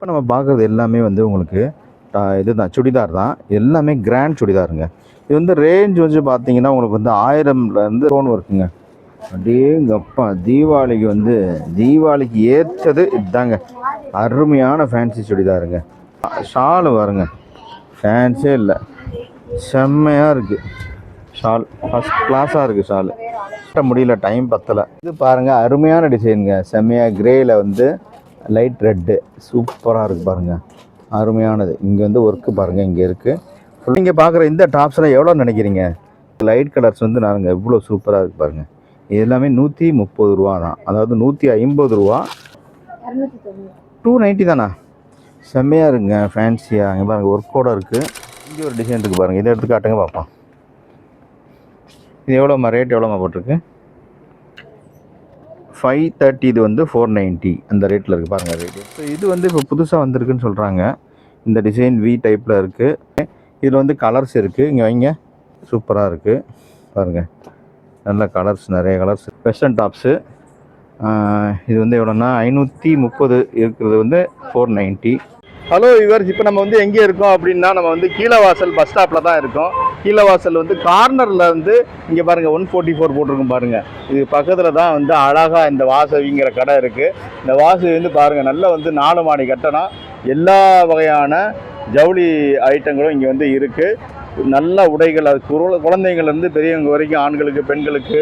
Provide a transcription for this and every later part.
இப்போ நம்ம பார்க்குறது எல்லாமே வந்து உங்களுக்கு இதுதான் சுடிதார் தான். எல்லாமே கிராண்ட் சுடிதாருங்க. இது வந்து ரேஞ்ச் வந்து பார்த்தீங்கன்னா உங்களுக்கு வந்து ஆயிரம்லேருந்து லோன் இருக்குங்க அப்படியேங்கப்பா தீபாவளிக்கு வந்து தீபாவளிக்கு ஏற்றது இதுதாங்க அருமையான ஃபேன்சி சுடிதாருங்க. ஷாலு வருங்க ஃபேன்ஸே இல்லை. செம்மையாக இருக்குது ஷால் ஃபஸ்ட் கிளாஸாக இருக்குது ஷாலு. கட்ட முடியல டைம் பத்தலை. இது பாருங்கள் அருமையான டிசைனுங்க செம்மையாக கிரேயில் வந்து லைட் ரெட்டு சூப்பராக இருக்குது பாருங்கள் அருமையானது. இங்கே வந்து ஒர்க்கு பாருங்கள் இங்கே இருக்குது நீங்கள் பார்க்குற இந்த டாப்ஸ்லாம் எவ்வளோ நினைக்கிறீங்க? லைட் கலர்ஸ் வந்து நாருங்க இவ்வளோ சூப்பராக இருக்குது பாருங்கள் இது எல்லாமே நூற்றி முப்பது ரூபா தான். அதாவது நூற்றி ஐம்பது ரூபா. டூ நைன்ட்டி தானா? செம்மையாக இருக்குங்க ஃபேன்சியாக இங்கே பாருங்கள் ஒர்க்கோட இருக்குது இங்கே ஒரு டிசைன் இருக்குது பாருங்கள் இதை எடுத்து காட்டுங்க பார்ப்போம் இது எவ்வளோம்மா ரேட் எவ்வளோம்மா போட்டிருக்கு? ஃபைவ் தேர்ட்டி இது வந்து ஃபோர் நைன்ட்டி அந்த ரேட்டில் இருக்குது பாருங்கள் ரேட்டு ஸோ இது வந்து இப்போ புதுசாக வந்திருக்குன்னு சொல்கிறாங்க இந்த டிசைன் வி டைப்பில் இருக்குது இதில் வந்து கலர்ஸ் இருக்குது இங்கே வைங்க. சூப்பராக இருக்குது பாருங்கள் நல்ல கலர்ஸ் நிறைய கலர்ஸ் வெஸ்டர்ன் டாப்ஸு இது வந்து எவ்வளோன்னா ஐநூற்றி முப்பது இருக்கிறது வந்து ஃபோர் நைன்ட்டி ஹலோ இவர்ஸ் இப்போ நம்ம வந்து எங்கே இருக்கோம் அப்படின்னா நம்ம வந்து கீழவாசல் பஸ் ஸ்டாப்பில் தான் இருக்கோம். கீழவாசல் வந்து கார்னரில் வந்து இங்கே பாருங்கள் ஒன் ஃபோர்ட்டி ஃபோர் போட்டிருக்கும் பாருங்கள் இது பக்கத்தில் தான் வந்து அழகாக இந்த வாசவிங்கிற கடை இருக்குது இந்த வாசவி வந்து பாருங்கள் நல்ல வந்து நாலு மாடி கட்டணம். எல்லா வகையான ஜவுளி ஐட்டங்களும் இங்கே வந்து இருக்குது நல்ல உடைகள் அது குரு- குழந்தைங்கள்லேருந்து பெரியவங்க வரைக்கும் ஆண்களுக்கு பெண்களுக்கு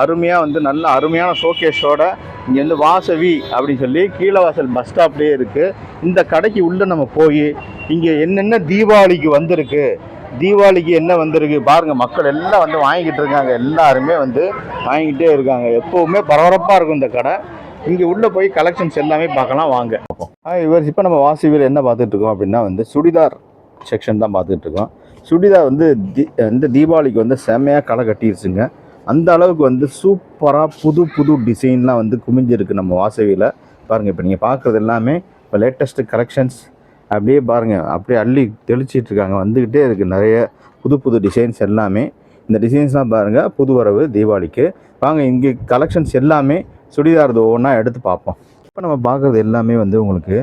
அருமையாக வந்து நல்ல அருமையான ஷோகேஷோட இங்கே வந்து வாசவி அப்படின்னு சொல்லி கீழவாசல் பஸ் ஸ்டாப்லேயே இருக்குது இந்த கடைக்கு உள்ளே நம்ம போய் இங்கே என்னென்ன தீபாவளிக்கு வந்திருக்கு தீபாவளிக்கு என்ன வந்திருக்கு பாருங்கள் மக்கள் எல்லாம் வந்து வாங்கிக்கிட்டு இருக்காங்க. எல்லாருமே வந்து வாங்கிக்கிட்டே இருக்காங்க. எப்போவுமே பரபரப்பாக இருக்கும் இந்த கடை. இங்கே உள்ளே போய் கலெக்ஷன்ஸ் எல்லாமே பார்க்கலாம். வாங்க. இவர் இப்போ நம்ம வாசவியில் என்ன பார்த்துட்டு இருக்கோம் அப்படின்னா வந்து சுடிதார் செக்ஷன் தான் பார்த்துட்டு இருக்கோம். சுடிதார் வந்து தி இந்த தீபாவளிக்கு வந்து செம்மையாக களை கட்டிருச்சுங்க. அந்த அளவுக்கு வந்து சூப்பராக புது புது டிசைன்லாம் வந்து குமிஞ்சிருக்கு நம்ம வாசவியில் பாருங்கள் இப்போ நீங்கள் பார்க்குறது எல்லாமே இப்போ லேட்டஸ்ட்டு கலெக்ஷன்ஸ் அப்படியே பாருங்கள் அப்படியே அள்ளி தெளிச்சிட்டு இருக்காங்க. வந்துக்கிட்டே இருக்குது நிறைய புது புது டிசைன்ஸ் எல்லாமே. இந்த டிசைன்ஸ்லாம் பாருங்கள் புது வரவு தீபாவளிக்கு. வாங்க இங்கே கலெக்ஷன்ஸ் எல்லாமே சுடிதார் ஒவ்வொன்றா எடுத்து பார்ப்போம். இப்போ நம்ம பார்க்குறது எல்லாமே வந்து உங்களுக்கு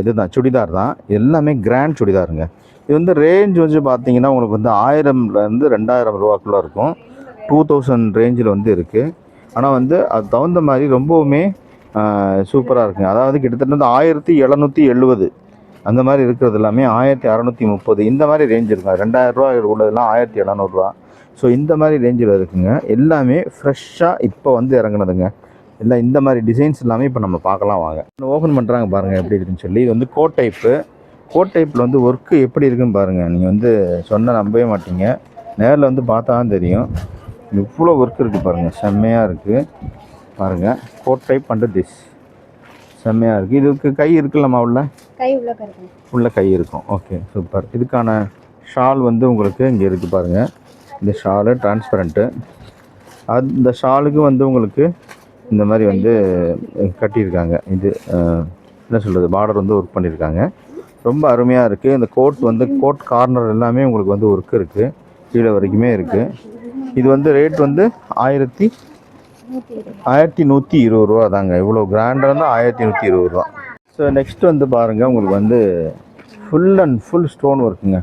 இது தான் சுடிதார் தான். எல்லாமே கிராண்ட் சுடிதாருங்க. இது வந்து ரேஞ்ச் வந்து பார்த்தீங்கன்னா உங்களுக்கு வந்து ஆயிரம்லேருந்து ரெண்டாயிரம் ரூபாக்குள்ளே இருக்கும். டூ தௌசண்ட் ரேஞ்சில் வந்து இருக்குது ஆனால் வந்து அது தகுந்த மாதிரி ரொம்பவுமே சூப்பராக இருக்குங்க. அதாவது கிட்டத்தட்ட வந்து ஆயிரத்தி எழுநூற்றி எழுபது அந்த மாதிரி இருக்கிறது எல்லாமே ஆயிரத்தி அறநூற்றி முப்பது. இந்த மாதிரி ரேஞ்ச் இருக்குங்க. ரெண்டாயிரரூவா உள்ளதெல்லாம் ஆயிரத்தி எழுநூறுவா ஸோ இந்த மாதிரி ரேஞ்சில் இருக்குங்க. எல்லாமே ஃப்ரெஷ்ஷாக இப்போ வந்து இறங்குனதுங்க. எல்லாம் இந்த மாதிரி டிசைன்ஸ் எல்லாமே இப்போ நம்ம பார்க்கலாம் வாங்க. ஓப்பன் பண்ணுறாங்க பாருங்கள் எப்படி இருக்குன்னு சொல்லி. இது வந்து கோட் டைப்பு கோட் டைப்பில் வந்து ஒர்க்கு எப்படி இருக்குன்னு பாருங்கள் நீங்கள் வந்து சொன்ன நம்பவே மாட்டீங்க. நேரில் வந்து பார்த்தா தான் தெரியும். இவ்வளோ ஒர்க் இருக்குது பாருங்கள் செம்மையாக இருக்குது பாருங்கள் கோட் டைப் அண்ட் திஸ் செம்மையாக இருக்குது இதுக்கு கை இருக்குல்லம்மா உள்ள? கை உள்ள உள்ள கை இருக்கும். ஓகே சூப்பர் இதுக்கான ஷால் வந்து உங்களுக்கு இங்கே இருக்குது பாருங்கள் இந்த ஷாலு டிரான்ஸ்பரண்ட்டு அது இந்த ஷாலுக்கு வந்து உங்களுக்கு இந்த மாதிரி வந்து கட்டியிருக்காங்க. இது என்ன சொல்கிறது பார்டர் வந்து ஒர்க் பண்ணியிருக்காங்க. ரொம்ப அருமையாக இருக்குது இந்த கோட் வந்து கோட் கார்னர் எல்லாமே உங்களுக்கு வந்து ஒர்க் இருக்குது கீழே வரைக்குமே இருக்குது இது வந்து ரேட் வந்து ஆயிரத்தி ஆயிரத்தி நூற்றி இருபது ரூபா தாங்க. இவ்வளோ கிராண்டாக இருந்தால் ஆயிரத்தி நூற்றி இருபது ரூபா. ஸோ நெக்ஸ்ட் வந்து பாருங்கள் உங்களுக்கு வந்து ஃபுல் அண்ட் ஃபுல் ஸ்டோன் ஒர்க்குங்க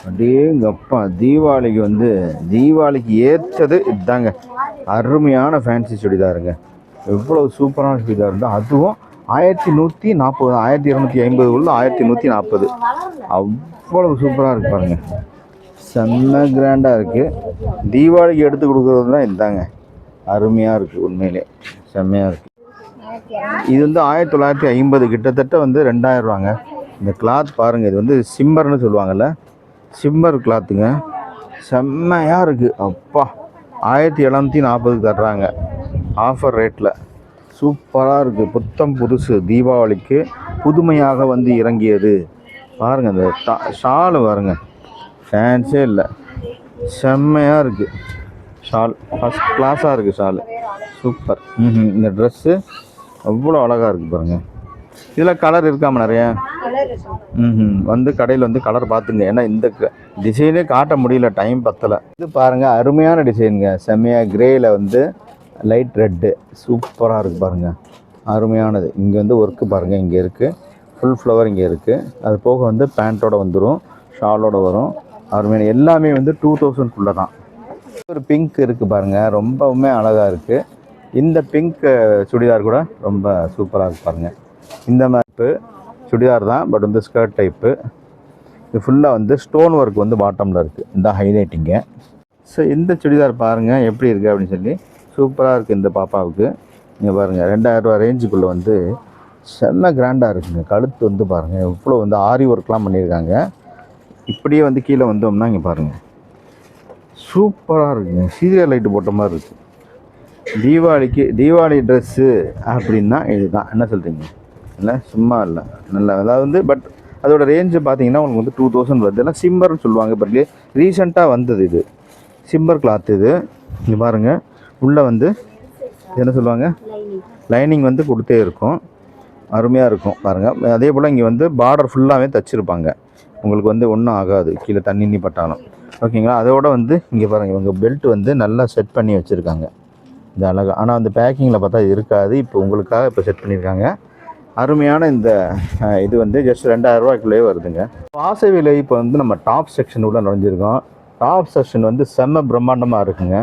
அப்படியேங்கப்பா தீபாவளிக்கு வந்து தீபாவளிக்கு ஏற்றது இதுதாங்க அருமையான ஃபேன்சி சுடிதாருங்க. எவ்வளோ சூப்பரான சுடிதார் இருந்தால் அதுவும் ஆயிரத்தி நூற்றி நாற்பது ஆயிரத்தி இரநூத்தி ஐம்பது உள்ள ஆயிரத்தி நூற்றி நாற்பது அவ்வளோ சூப்பராக இருக்கு பாருங்க. செம்ம கிராண்டாக இருக்குது தீபாவளிக்கு எடுத்து கொடுக்குறது தான் இதுதாங்க அருமையாக இருக்குது உண்மையிலே. செம்மையாக இருக்குது இது வந்து ஆயிரத்தி தொள்ளாயிரத்தி ஐம்பது கிட்டத்தட்ட வந்து ரெண்டாயிரம் ரூபாங்க. இந்த கிளாத் பாருங்கள் இது வந்து சிம்மர்னு சொல்லுவாங்கள்ல சிம்மர் கிளாத்துங்க செம்மையாக இருக்குது அப்பா ஆயிரத்தி எழுநூற்றி நாற்பதுக்கு தர்றாங்க. ஆஃபர் ரேட்டில் சூப்பராக இருக்குது புத்தம் புதுசு. தீபாவளிக்கு புதுமையாக வந்து இறங்கியது. பாருங்கள் இந்த ஷாலு பாருங்க. ஃபேன்ஸே இல்லை. செம்மையாக இருக்குது ஷால் ஃபஸ்ட் கிளாஸாக இருக்குது ஷாலு சூப்பர் ம் இந்த ட்ரெஸ்ஸு அவ்வளோ அழகாக இருக்குது பாருங்கள் இதில் கலர் இருக்காம நிறைய? ம் வந்து கடையில் வந்து கலர் பார்த்துங்க. ஏன்னா இந்த டிசைனே காட்ட முடியல. டைம் பத்தலை. இது பாருங்கள் அருமையான டிசைனுங்க செம்மையாக கிரேயில் வந்து லைட் ரெட்டு சூப்பராக இருக்குது பாருங்கள் அருமையானது. இங்கே வந்து ஒர்க்கு பாருங்கள் இங்கே இருக்குது ஃபுல் ஃப்ளவர் இங்கே இருக்குது அது போக வந்து பேண்ட்டோட வந்துடும் ஷாலோட வரும். அருமையான எல்லாமே வந்து டூ தௌசண்ட்குள்ளே தான் ஒரு பிங்க் இருக்குது பாருங்கள் ரொம்பவுமே அழகாக இருக்குது இந்த பிங்க் சுடிதார் கூட ரொம்ப சூப்பராக இருக்கு பாருங்கள் இந்த மாதிரி சுடிதார் தான் பட் வந்து ஸ்கர்ட் டைப்பு இது ஃபுல்லாக வந்து ஸ்டோன் ஒர்க் வந்து பாட்டமில் இருக்குது இந்த ஹைலைட்டிங்க ஸோ இந்த சுடிதார் பாருங்கள் எப்படி இருக்குது அப்படின்னு சொல்லி. சூப்பராக இருக்குது இந்த பாப்பாவுக்கு. நீங்கள் பாருங்கள் ரெண்டாயிரரூவா ரேஞ்சுக்குள்ளே வந்து செம்ம கிராண்டாக இருக்குங்க. கழுத்து வந்து பாருங்கள் இவ்வளோ வந்து ஆரி ஒர்க்லாம் பண்ணியிருக்காங்க. இப்படியே வந்து கீழே வந்தோம்னா இங்கே பாருங்கள் சூப்பராக இருக்குங்க. சீரியல் லைட்டு போட்ட மாதிரி இருக்குது தீபாவளிக்கு தீபாவளி ட்ரெஸ்ஸு அப்படின்னா இதுதான். என்ன சொல்கிறீங்க இல்லை சும்மா இல்லை. நல்லா அதாவது வந்து பட் அதோட ரேஞ்சு பார்த்தீங்கன்னா உங்களுக்கு வந்து டூ தௌசண்ட் வருது. எல்லாம் சிம்மர்னு சொல்லுவாங்க இப்போ ரீசெண்டாக வந்தது இது. சிம்மர் கிளாத் இது. இங்கே பாருங்கள் உள்ளே வந்து என்ன சொல்லுவாங்க? லைனிங் வந்து கொடுத்தே இருக்கும். அருமையாக இருக்கும். பாருங்கள் அதே போல் இங்கே வந்து பார்டர் ஃபுல்லாகவே தைச்சிருப்பாங்க. உங்களுக்கு வந்து ஒன்றும் ஆகாது. கீழே தண்ணி நீ பட்டாலும் ஓகேங்களா? அதோட வந்து இங்கே பாருங்கள் இவங்க பெல்ட் வந்து நல்லா செட் பண்ணி வச்சுருக்காங்க. இது அழகாக ஆனால் அந்த பேக்கிங்கில் பார்த்தா இருக்காது. இப்போ உங்களுக்காக இப்போ செட் பண்ணியிருக்காங்க. அருமையான இந்த இது வந்து ஜஸ்ட் ரெண்டாயிரம் ரூபாய்க்குள்ளேயே வருதுங்க. வாசவியில் இப்போ வந்து நம்ம டாப் செக்ஷன் உள்ள நுழைஞ்சிருக்கோம். டாப் செக்ஷன் வந்து செம்ம பிரம்மாண்டமாக இருக்குங்க.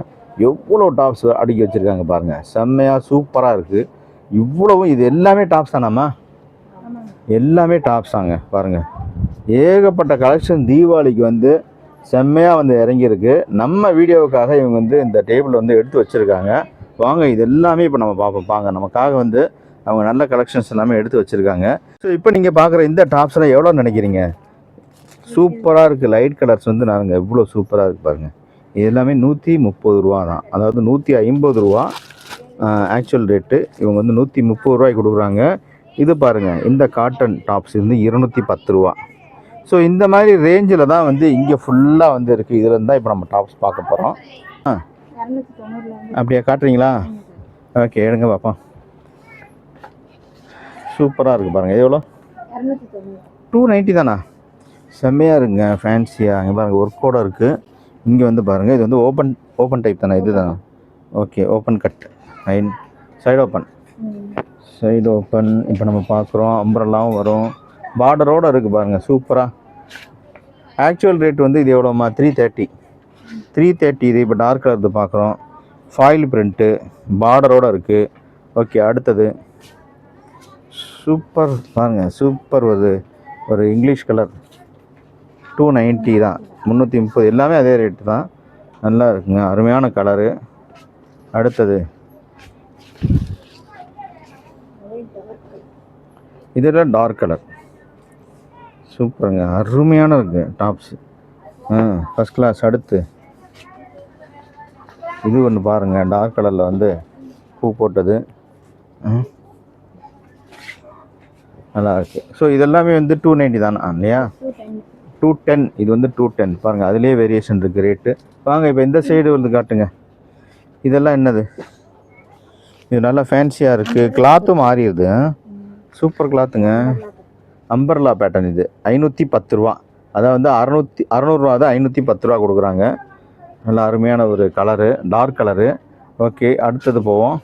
எவ்வளோ டாப்ஸ் அடுக்கி வச்சுருக்காங்க பாருங்கள் செம்மையாக சூப்பராக இருக்குது இவ்வளவும் இது எல்லாமே டாப்ஸ் தானாம்மா? எல்லாமே டாப்ஸ் தாங்க. பாருங்கள் ஏகப்பட்ட கலெக்ஷன் தீபாவளிக்கு வந்து செம்மையாக வந்து இறங்கியிருக்கு. நம்ம வீடியோவுக்காக இவங்க வந்து இந்த டேபிள் வந்து எடுத்து வச்சுருக்காங்க. வாங்க இது எல்லாமே இப்போ நம்ம பார்ப்போம் பாங்க நமக்காக வந்து அவங்க நல்ல கலெக்ஷன்ஸ் எல்லாமே எடுத்து வச்சுருக்காங்க. ஸோ இப்போ நீங்கள் பார்க்குற இந்த டாப்ஸ்லாம் எவ்வளோ நினைக்கிறீங்க? சூப்பராக இருக்குது லைட் கலர்ஸ் வந்து நாங்கள் எவ்வளோ சூப்பராக இருக்குது பாருங்கள் இது எல்லாமே நூற்றி முப்பது ரூபா தான். அதாவது நூற்றி ஐம்பது ரூபா ஆக்சுவல் ரேட்டு இவங்க வந்து நூற்றி முப்பது ரூபாய்க்கு கொடுக்குறாங்க. இது பாருங்கள் இந்த காட்டன் டாப்ஸ் வந்து இருநூற்றி பத்து ரூபா. ஸோ இந்த மாதிரி ரேஞ்சில் தான் வந்து இங்கே ஃபுல்லாக வந்து இருக்குது இதில் இருந்தால் இப்போ நம்ம டாப்ஸ் பார்க்க போகிறோம் ஆ. அப்படியா காட்டுறீங்களா? ஓகே எடுங்க பார்ப்போம் சூப்பராக இருக்குது பாருங்கள் எவ்வளோ? டூ நைன்ட்டி தானா? செம்மையாக இருக்குங்க ஃபேன்சியாக இங்கே பாருங்கள் ஒர்க்கோட இருக்குது இங்கே வந்து பாருங்கள் இது வந்து ஓப்பன் ஓப்பன் டைப் தானே இது தானே okay open cut nine side open side open இப்போ நம்ம பார்க்குறோம் அம்பரெல்லாம் வரும். பார்டரோடு இருக்குது பாருங்கள் சூப்பராக ஆக்சுவல் ரேட் வந்து இது எவ்வளோமா த்ரீ தேர்ட்டி த்ரீ தேர்ட்டி இது இப்போ டார்க் கலர்து பார்க்குறோம் ஃபாயில் பிரிண்ட்டு பார்டரோடு இருக்குது ஓகே அடுத்தது. சூப்பர் பாருங்க. சூப்பர் ஒரு ஒரு இங்கிலீஷ் கலர் டூ நைன்ட்டி தான். முந்நூற்றி முப்பது. எல்லாமே அதே ரேட்டு தான். நல்லா இருக்குங்க. அருமையான கலரு அடுத்தது. இதெல்லாம் டார்க் கலர் சூப்பருங்க. அருமையான இருக்குது டாப்ஸ் ஆ ஃபஸ்ட் கிளாஸ் அடுத்து. இது ஒன்று பாருங்கள் டார்க் கலரில் வந்து பூ போட்டது. நல்லாயிருக்கு நல்லா ஸோ இதெல்லாமே வந்து டூ நைன்ட்டி தானே? இல்லையா? டூ டென் டூ டென் இது வந்து டூ டென் பாருங்கள் அதுலேயே வேரியேஷன் இருக்குது ரேட்டு வாங்க இப்போ இந்த சைடு வந்து காட்டுங்க. இதெல்லாம் என்னது? இது நல்லா ஃபேன்சியாக இருக்குது கிளாத்தும் மாறிடுது. சூப்பர் கிளாத்துங்க அம்பர்லா பேட்டர்ன் இது. ஐநூற்றி பத்து ரூபா. அதாவது வந்து அறநூற்றி அறநூறுவா தான் ஐநூற்றி பத்து ரூபா கொடுக்குறாங்க. நல்ல அருமையான ஒரு கலரு டார்க் கலரு ஓகே அடுத்தது போவோம்.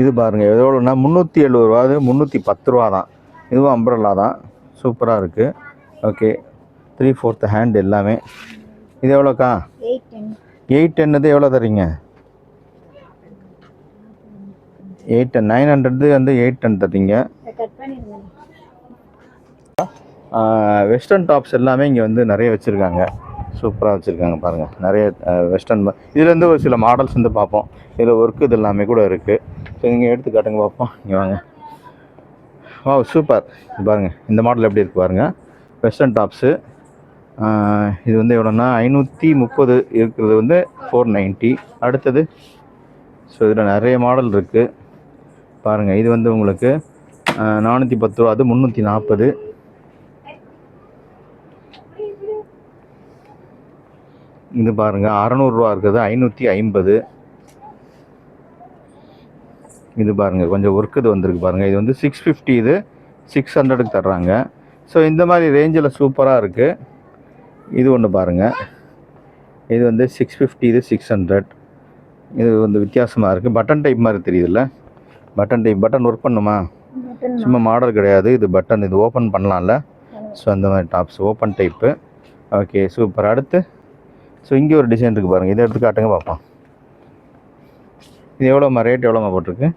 இது பாருங்கள் எவ்வளோன்னா முந்நூற்றி எழுபது ரூபா. அது முந்நூற்றி பத்து ரூபா தான். இதுவும் அம்பரல்லா தான். சூப்பராக இருக்குது ஓகே த்ரீ ஃபோர்த்து ஹேண்ட் எல்லாமே. இது எவ்வளோக்கா எயிட் டென் எயிட் டென்னது எவ்வளோ தரீங்க எயிட் நைன் ஹண்ட்ரட் வந்து எயிட் டென் தரீங்க வெஸ்டர்ன் டாப்ஸ் எல்லாமே இங்கே வந்து நிறைய வச்சுருக்காங்க. சூப்பராக வச்சுருக்காங்க பாருங்கள் நிறைய வெஸ்டர்ன் இதுலேருந்து ஒரு சில மாடல்ஸ் வந்து பார்ப்போம். இதில் ஒர்க்கு இது எல்லாமே கூட இருக்குது ஸோ இங்கே எடுத்து காட்டுங்க பார்ப்போம் இங்கே வாங்க. வா சூப்பர் பாருங்கள் இந்த மாடல் எப்படி இருக்குது பாருங்கள் வெஸ்டர்ன் டாப்ஸு இது வந்து எவ்வளோன்னா ஐநூற்றி முப்பது இருக்கிறது வந்து ஃபோர் நைன்ட்டி அடுத்தது ஸோ இதில் நிறைய மாடல் இருக்குது பாருங்கள் இது வந்து உங்களுக்கு நானூற்றி பத்து ரூபா அது முந்நூற்றி நாற்பது இது பாருங்கள் அறநூறுரூவா இருக்குது ஐநூற்றி ஐம்பது. இது பாருங்கள் கொஞ்சம் ஒர்க் இது வந்திருக்கு பாருங்கள் இது வந்து சிக்ஸ் ஃபிஃப்டி இது சிக்ஸ் ஹண்ட்ரடுக்கு தர்றாங்க. ஸோ இந்த மாதிரி ரேஞ்சில் சூப்பராக இருக்குது இது ஒன்று பாருங்கள் இது வந்து சிக்ஸ் ஃபிஃப்டி இது சிக்ஸ் ஹண்ட்ரட் இது வந்து வித்தியாசமாக இருக்குது பட்டன் டைப் மாதிரி தெரியுதுல்ல? பட்டன் டைப் பட்டன் ஒர்க் பண்ணுமா? சும்மா மாடல் கிடையாது. இது பட்டன் இது ஓப்பன் பண்ணலாம்ல. ஸோ அந்த மாதிரி tops open type okay super அடுத்து ஸோ இங்கே ஒரு டிசைன் இருக்குது பாருங்கள் இதை எடுத்து காட்டுங்க பார்ப்போம் இது எவ்வளோம்மா ரேட் எவ்வளோம்மா போட்டிருக்கு?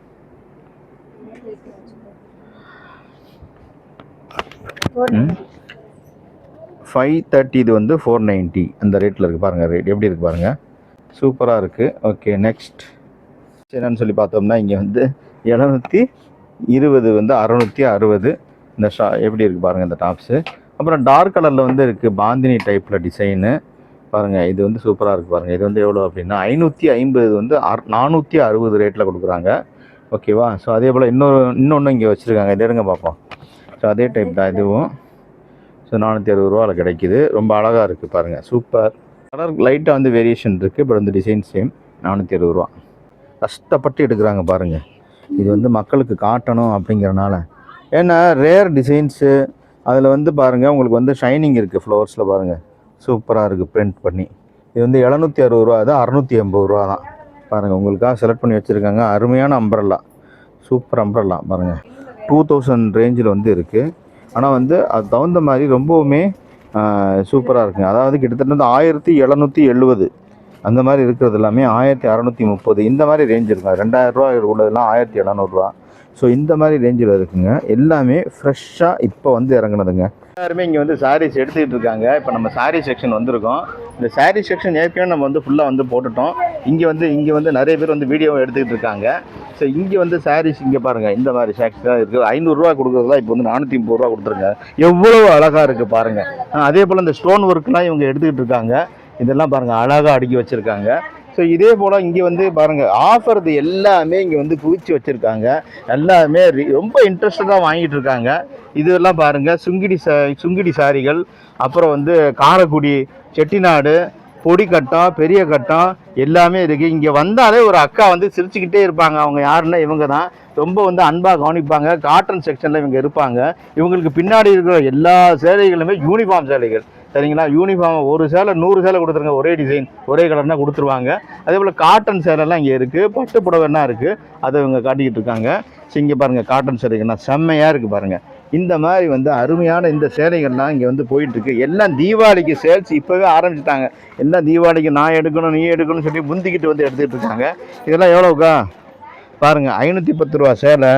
ஃபைவ் தேர்ட்டி இது வந்து ஃபோர் நைன்ட்டி அந்த ரேட்டில் இருக்குது பாருங்கள் ரேட் எப்படி இருக்குது பாருங்கள் சூப்பராக இருக்குது ஓகே நெக்ஸ்ட் என்னன்னு சொல்லி பார்த்தோம்னா இங்கே வந்து எழுநூற்றி இருபது வந்து அறநூற்றி அறுபது. இந்த ஷா எப்படி இருக்குது பாருங்கள் இந்த டாப்ஸு. அப்புறம் டார்க் கலரில் வந்து இருக்குது பாந்தினி டைப்பில் டிசைனு பாருங்கள் இது வந்து சூப்பராக இருக்குது பாருங்கள் இது வந்து எவ்வளோ அப்படின்னா ஐநூற்றி ஐம்பது வந்து அறு நானூற்றி அறுபது ரேட்டில் கொடுக்குறாங்க. ஓகேவா ஸோ அதே போல் இன்னொரு இன்னொன்று இங்கே வச்சுருக்காங்க. இது எடுங்க பார்ப்போம் ஸோ அதே டைப் தான் இதுவும். ஸோ நானூற்றி அறுபது ரூபாவில் கிடைக்குது. ரொம்ப அழகாக இருக்குது பாருங்கள் சூப்பர் கலர் லைட்டாக வந்து வேரியேஷன் இருக்குது பட் வந்து டிசைன் சேம் நானூற்றி அறுபது ரூபா. கஷ்டப்பட்டு எடுக்கிறாங்க பாருங்கள் இது வந்து மக்களுக்கு காட்டணும் அப்படிங்கிறனால. ஏன்னா ரேர் டிசைன்ஸு அதில் வந்து பாருங்கள் உங்களுக்கு வந்து ஷைனிங் இருக்குது ஃப்ளவர்ஸில் பாருங்கள் சூப்பராக இருக்குது பிரிண்ட் பண்ணி. இது வந்து எழுநூற்றி அறுபது ரூபா அது அறநூற்றி எண்பது ரூபா தான். பாருங்கள் உங்களுக்காக செலக்ட் பண்ணி வச்சுருக்காங்க அருமையான அம்பரல்லா சூப்பர் அம்பரல்லா பாருங்கள் டூ தௌசண்ட் ரேஞ்சில் வந்து இருக்குது ஆனால் வந்து அது தகுந்த மாதிரி ரொம்பவுமே சூப்பராக இருக்குங்க. அதாவது கிட்டத்தட்ட வந்து ஆயிரத்தி எழுநூற்றி எழுபது. அந்த மாதிரி இருக்கிறது எல்லாமே ஆயிரத்தி அறநூற்றி முப்பது. இந்த மாதிரி ரேஞ்ச் இருக்கும் ரெண்டாயிரரூவா உள்ளதெல்லாம் ஆயிரத்தி எழுநூறுவா. ஸோ இந்த மாதிரி ரேஞ்சில் இருக்குங்க. எல்லாமே ஃப்ரெஷ்ஷாக இப்போ வந்து இறங்குனதுங்க. எல்லாருமே இங்கே வந்து சாரீஸ் எடுத்துக்கிட்டு இருக்காங்க. இப்போ நம்ம சாரீ செக்ஷன் வந்திருக்கோம். இந்த சாரீ செக்ஷன் ஏற்கனவே நம்ம வந்து ஃபுல்லாக வந்து போட்டுட்டோம். இங்கே வந்து இங்கே வந்து நிறைய பேர் வந்து வீடியோ எடுத்துக்கிட்டு இருக்காங்க. ஸோ இங்கே வந்து சாரீஸ் இங்கே பாருங்கள் இந்த மாதிரி ஷேக்ஸ்லாம் இருக்குது. ஐநூறுரூவா கொடுக்குறதுலாம் இப்போ வந்து நானூற்றி முப்பது ரூபா கொடுத்துருங்க எவ்வளோ அழகாக இருக்குது பாருங்கள் அதே போல் இந்த ஸ்டோன் ஒர்க்லாம் இவங்க எடுத்துக்கிட்டு இருக்காங்க. இதெல்லாம் பாருங்கள் அழகாக அடுக்கி வச்சுருக்காங்க. ஸோ இதே போல் இங்கே வந்து பாருங்கள் ஆஃபர்து எல்லாமே இங்கே வந்து குவிச்சு வச்சுருக்காங்க. எல்லாமே ரொம்ப இன்ட்ரெஸ்டடாக வாங்கிட்டு இருக்காங்க. இதெல்லாம் பாருங்கள் சுங்கிடி சா சுங்கிடி சாரிகள் அப்புறம் வந்து காரைக்குடி செட்டிநாடு பொடி கட்டம் பெரிய கட்டம் எல்லாமே இருக்குது இங்கே வந்தாலே ஒரு அக்கா வந்து சிரிச்சுக்கிட்டே இருப்பாங்க. அவங்க யாருன்னா இவங்க தான். ரொம்ப வந்து அன்பாக கவனிப்பாங்க. காட்டன் செக்ஷனில் இவங்க இருப்பாங்க. இவங்களுக்கு பின்னாடி இருக்கிற எல்லா சேலைகளுமே யூனிஃபார்ம் சேலைகள். சரிங்களா? யூனிஃபார்ம் ஒரு சேலை நூறு சேலை கொடுத்துருங்க. ஒரே டிசைன் ஒரே கலர்னா கொடுத்துருவாங்க. அதே போல் காட்டன் சேலைலாம் இங்கே இருக்குது பட்டு புடவைன்னா இருக்குது அதை இவங்க காட்டிக்கிட்டு இருக்காங்க. ஸோ இங்கே பாருங்கள் காட்டன் சேலைகள்னா செம்மையாக இருக்குது பாருங்கள் இந்த மாதிரி வந்து அருமையான இந்த சேலைகள்லாம் இங்கே வந்து போயிட்டுருக்கு. எல்லாம் தீபாவளிக்கு சேல்ஸ் இப்போவே ஆரம்பிச்சிட்டாங்க. எல்லாம் தீபாவளிக்கு நான் எடுக்கணும் நீ எடுக்கணும்னு சொல்லி முந்திக்கிட்டு வந்து எடுத்துக்கிட்டு இருக்காங்க. இதெல்லாம் எவ்வளோக்கா பாருங்கள் ஐநூற்றி பத்து ரூபா சேலை.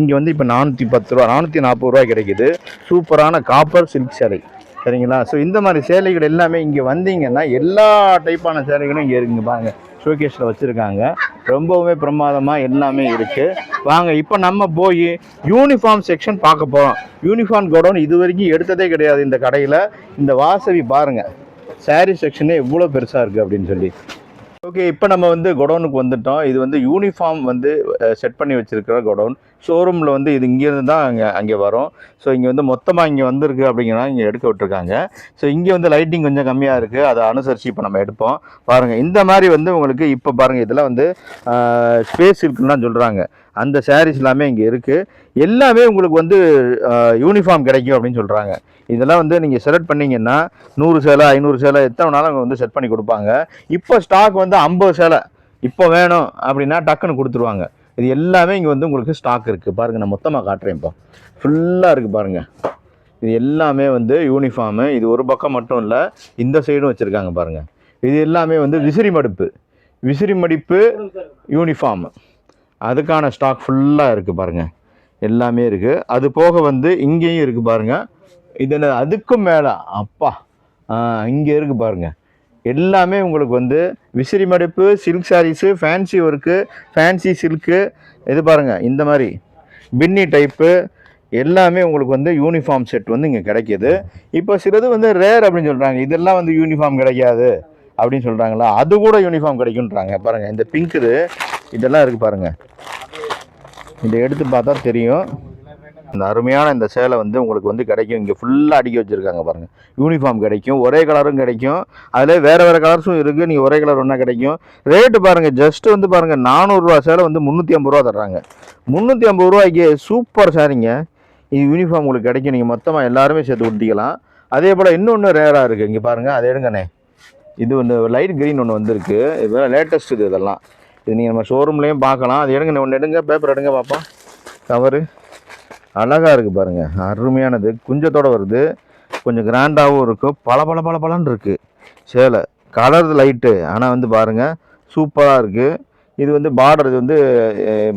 இங்கே வந்து இப்போ நானூற்றி பத்து ரூபா நானூற்றி நாற்பது ரூபா கிடைக்குது. சூப்பரான காப்பர் சில்க் சேலை. சரிங்களா? ஸோ இந்த மாதிரி சேலைகள் எல்லாமே இங்கே வந்தீங்கன்னா எல்லா டைப்பான சேலைகளும் இங்கே இருக்குங்க பாருங்கள் ஷோகேஸில் வச்சுருக்காங்க. ரொம்பவுமே பிரமாதமாக எல்லாமே இருக்குது வாங்க இப்போ நம்ம போய் யூனிஃபார்ம் செக்ஷன் பார்க்க போகிறோம் யூனிஃபார்ம் கோடவுன் இது வரைக்கும் எடுத்ததே கிடையாது இந்த கடையில். இந்த வாசவி பாருங்கள் சாரீ செக்ஷனே எவ்வளோ பெருசாக இருக்குது அப்படின்னு சொல்லி. ஓகே இப்போ நம்ம வந்து குடோனுக்கு வந்துட்டோம். இது வந்து யூனிஃபார்ம் வந்து செட் பண்ணி வச்சிருக்கிற குடோன் ஷோரூமில் வந்து இது இங்கேருந்து தான் அங்கே அங்கே வரும். ஸோ இங்கே வந்து மொத்தமாக இங்கே வந்திருக்கு அப்படிங்கிறனா இங்கே எடுக்க விட்டுருக்காங்க. ஸோ இங்கே வந்து லைட்டிங் கொஞ்சம் கம்மியாக இருக்குது அதை அனுசரித்து இப்போ நம்ம எடுப்போம். பாருங்கள் இந்த மாதிரி வந்து உங்களுக்கு இப்போ பாருங்கள் இதெல்லாம் வந்து ஸ்பேஸ் இருக்குன்னு தான் சொல்கிறாங்க அந்த சாரீஸ் எல்லாமே இங்கே இருக்குது எல்லாமே உங்களுக்கு வந்து யூனிஃபார்ம் கிடைக்கும் அப்படின்னு சொல்கிறாங்க இதெல்லாம் வந்து நீங்கள் செலக்ட் பண்ணிங்கன்னா நூறு சேலை ஐநூறு சேலை எத்தனை நாளும் அவங்க வந்து செட் பண்ணி கொடுப்பாங்க. இப்போ ஸ்டாக் வந்து ஐம்பது சேலை. இப்போ வேணும் அப்படின்னா டக்குன்னு கொடுத்துருவாங்க. இது எல்லாமே இங்கே வந்து உங்களுக்கு ஸ்டாக் இருக்குது பாருங்கள் நான் மொத்தமாக காட்டுறேன் இப்போ ஃபுல்லாக இருக்குது பாருங்கள் இது எல்லாமே வந்து யூனிஃபார்மு இது ஒரு பக்கம் மட்டும் இல்லை இந்த சைடும் வச்சுருக்காங்க பாருங்கள் இது எல்லாமே வந்து விசிறி மடிப்பு. விசிறி மடிப்பு யூனிஃபார்ம் அதுக்கான ஸ்டாக் ஃபுல்லாக இருக்குது பாருங்கள் எல்லாமே இருக்குது அது போக வந்து இங்கேயும் இருக்குது பாருங்கள் இது என்ன அதுக்கும் மேலே அப்பா இங்கே இருக்குது பாருங்கள் எல்லாமே உங்களுக்கு வந்து விசிறி மடிப்பு silk sarees fancy work fancy silk இது பாருங்கள் இந்த மாதிரி. பின்னி டைப்பு எல்லாமே உங்களுக்கு வந்து யூனிஃபார்ம் செட் வந்து இங்கே கிடைக்கிது. இப்போ சிலது வந்து ரேர் அப்படின்னு சொல்கிறாங்க இதெல்லாம் வந்து யூனிஃபார்ம் கிடைக்காது அப்படின்னு சொல்கிறாங்களா அது கூட யூனிஃபார்ம் கிடைக்குன்றாங்க பாருங்கள் இந்த பிங்க்கு இதெல்லாம் இருக்குது பாருங்கள் இதை எடுத்து பார்த்தா தெரியும். இந்த அருமையான இந்த சேலை வந்து உங்களுக்கு வந்து கிடைக்கும். இங்கே ஃபுல்லாக அடுக்கி வச்சுருக்காங்க பாருங்கள் யூனிஃபார்ம் கிடைக்கும் ஒரே கலரும் கிடைக்கும். அதில் வேறு வேறு கலர்ஸும் இருக்குது நீங்கள் ஒரே கலர் ஒன்றா கிடைக்கும். ரேட்டு பாருங்கள் ஜஸ்ட் வந்து பாருங்கள் நானூறுரூவா சேலை வந்து முந்நூற்றி ஐம்பது ரூபா தர்றாங்க. முந்நூற்றி ஐம்பது ரூபாய்க்கு சூப்பர் சாரிங்க. இது யூனிஃபார்ம் உங்களுக்கு கிடைக்கும். நீங்கள் மொத்தமாக எல்லாருமே சேர்த்து கொடுத்திக்கலாம் அதே போல் இன்னொன்று ரேராக இருக்குது இங்கே பாருங்கள் அதை எடுங்கண்ணே. இது ஒன்று லைட் க்ரீன் ஒன்று வந்திருக்கு. இது லேட்டஸ்ட் இது இதெல்லாம். இது நீங்கள் நம்ம ஷோரூம்லேயும் பார்க்கலாம். அது எடுங்க ஒன்று எடுங்க பேப்பர் எடுங்க பார்ப்போம் கவரு அழகாக இருக்குது பாருங்கள் அருமையானது. குஞ்சத்தோட வருது. கொஞ்சம் கிராண்டாகவும் இருக்கும் பல பல பல பலன்னு இருக்குது சேலை. கலர் லைட்டு ஆனால் வந்து பாருங்கள் சூப்பராக இருக்குது இது வந்து பார்டர் இது வந்து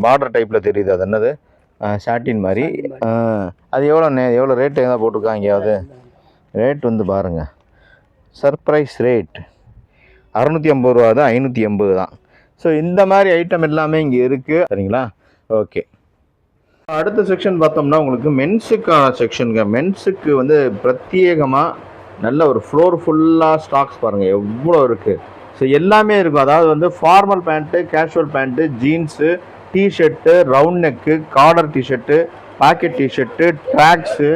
பார்டர் டைப்பில் தெரியுது. அது என்னது? ஷாட்டின் மாதிரி. அது எவ்வளோ நே எவ்வளோ ரேட்டு எதாவது போட்டிருக்காங்க எங்கேயாவது? ரேட் வந்து பாருங்கள் சர்ப்ரைஸ் ரேட் அறநூற்றி ஐம்பது ரூபா தான். ஐநூற்றி எண்பது தான். ஸோ இந்த மாதிரி ஐட்டம் எல்லாமே இங்கே இருக்குது சரிங்களா? ஓகே அடுத்த செக்ஷன் பார்த்தோம்னா உங்களுக்கு மென்ஸுக்கான செக்ஷனுங்க மென்ஸுக்கு வந்து பிரத்யேகமாக நல்ல ஒரு ஃப்ளோர் ஃபுல்லாக ஸ்டாக்ஸ் பாருங்கள் எவ்வளோ இருக்குது ஸோ எல்லாமே இருக்கும். அதாவது வந்து formal pant casual pant jeans t-shirt round neck collar t-shirt pocket t-shirt tracks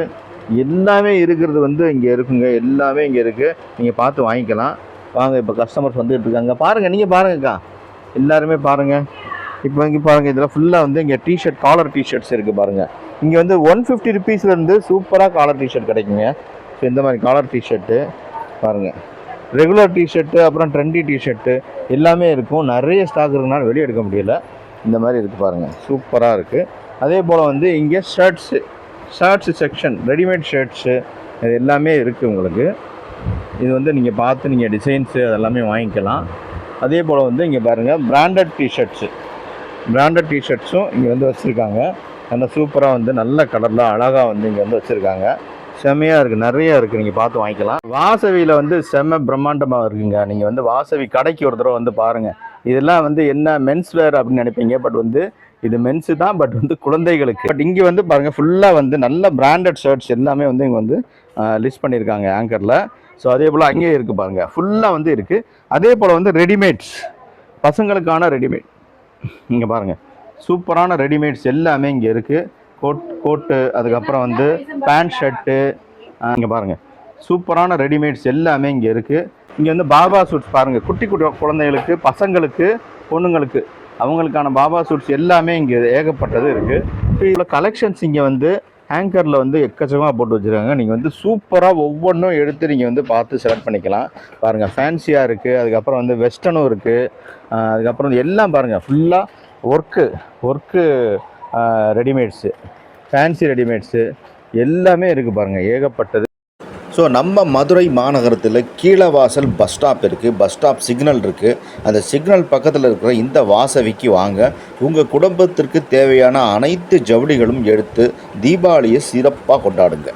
எல்லாமே இருக்கிறது வந்து இங்கே இருக்குங்க. எல்லாமே இங்கே இருக்குது நீங்கள் பார்த்து வாங்கிக்கலாம். வாங்க இப்போ கஸ்டமர்ஸ் வந்துட்டு இருக்காங்க. பாருங்கள் நீங்கள் பாருங்கக்கா. எல்லாருமே பாருங்கள் இப்போ இங்கே பாருங்கள் இதில் ஃபுல்லாக வந்து இங்கே டிஷர்ட் காலர் டிஷர்ட்ஸ் இருக்குது பாருங்கள் இங்கே வந்து ஒன் ஃபிஃப்டி ருபீஸ்லேருந்து சூப்பராக காலர் டிஷர்ட் கிடைக்குங்க. ஸோ இந்த மாதிரி காலர் டிஷர்ட்டு பாருங்கள் ரெகுலர் டிஷர்ட்டு அப்புறம் ட்ரெண்டி டிஷர்ட்டு எல்லாமே இருக்கும். நிறைய ஸ்டாக் இருக்குனால வெளியே எடுக்க முடியல. இந்த மாதிரி இருக்குது பாருங்கள் சூப்பராக இருக்குது அதே போல் வந்து இங்கே shirts shirts section readymade shirts இது எல்லாமே இருக்குது உங்களுக்கு. இது வந்து நீங்கள் பார்த்து நீங்கள் டிசைன்ஸு அதெல்லாமே வாங்கிக்கலாம். அதே போல் வந்து இங்கே பாருங்கள் பிராண்டட் டிஷர்ட்ஸு பிராண்டட் டிஷர்ட்ஸும் இங்கே வந்து வச்சுருக்காங்க. நல்ல சூப்பராக வந்து நல்ல கலரில் அழகாக வந்து இங்கே வந்து வச்சுருக்காங்க. செம்மையாக இருக்குது நிறையா இருக்குது நீங்கள் பார்த்து வாங்கிக்கலாம். வாசவியில் வந்து செம்ம பிரம்மாண்டமாக இருக்குங்க. நீங்கள் வந்து வாசவி கடைக்கு ஒரு தடவை வந்து பாருங்கள் இதெல்லாம் வந்து என்ன மென்ஸ் வேர் அப்படின்னு நினைப்பீங்க? பட் வந்து இது மென்ஸு தான். பட் வந்து குழந்தைகளுக்கு. பட் இங்கே வந்து பாருங்கள் ஃபுல்லாக வந்து நல்ல பிராண்டட் ஷர்ட்ஸ் எல்லாமே வந்து இங்கே வந்து லிஸ்ட் பண்ணியிருக்காங்க ஆங்கரில் ஸோ அதே போல் அங்கேயே இருக்குது பாருங்கள் ஃபுல்லாக வந்து இருக்குது அதே போல் வந்து ரெடிமேட்ஸ் பசங்களுக்கான ரெடிமேட் இங்கே பாருங்கள் சூப்பரான ரெடிமேட்ஸ் எல்லாமே இங்கே இருக்குது கோட் கோட்டு அதுக்கப்புறம் வந்து பேண்ட் ஷர்ட்டு இங்கே பாருங்கள் சூப்பரான ரெடிமேட்ஸ் எல்லாமே இங்கே இருக்குது இங்கே வந்து பாபா சூட்ஸ் பாருங்கள் குட்டி குட்டி குழந்தைகளுக்கு பசங்களுக்கு பொண்ணுங்களுக்கு அவங்களுக்கான பாபா சூட்ஸ் எல்லாமே இங்கே ஏகப்பட்டது இருக்குது இவ்வளோ கலெக்ஷன்ஸ் இங்கே வந்து ஹேங்கரில் வந்து எக்கச்சக்கமாக போட்டு வச்சுருக்காங்க. நீங்கள் வந்து சூப்பராக ஒவ்வொன்றும் எடுத்து நீங்கள் வந்து பார்த்து செலக்ட் பண்ணிக்கலாம். பாருங்கள் ஃபேன்சியாக இருக்குது அதுக்கப்புறம் வந்து வெஸ்டர்னும் இருக்குது அதுக்கப்புறம் வந்து எல்லாம் பாருங்கள் ஃபுல்லாக work work readymades fancy readymades எல்லாமே இருக்குது பாருங்கள் ஏகப்பட்டது. ஸோ நம்ம மதுரை மாநகரத்தில் கீழவாசல் பஸ் ஸ்டாப் இருக்குது பஸ் ஸ்டாப் சிக்னல் இருக்குது அந்த சிக்னல் பக்கத்தில் இருக்கிற இந்த வாசவிக்கு வாங்க. உங்கள் குடும்பத்திற்கு தேவையான அனைத்து ஜவுளிகளும் எடுத்து தீபாவளியை சிறப்பாக கொண்டாடுங்க.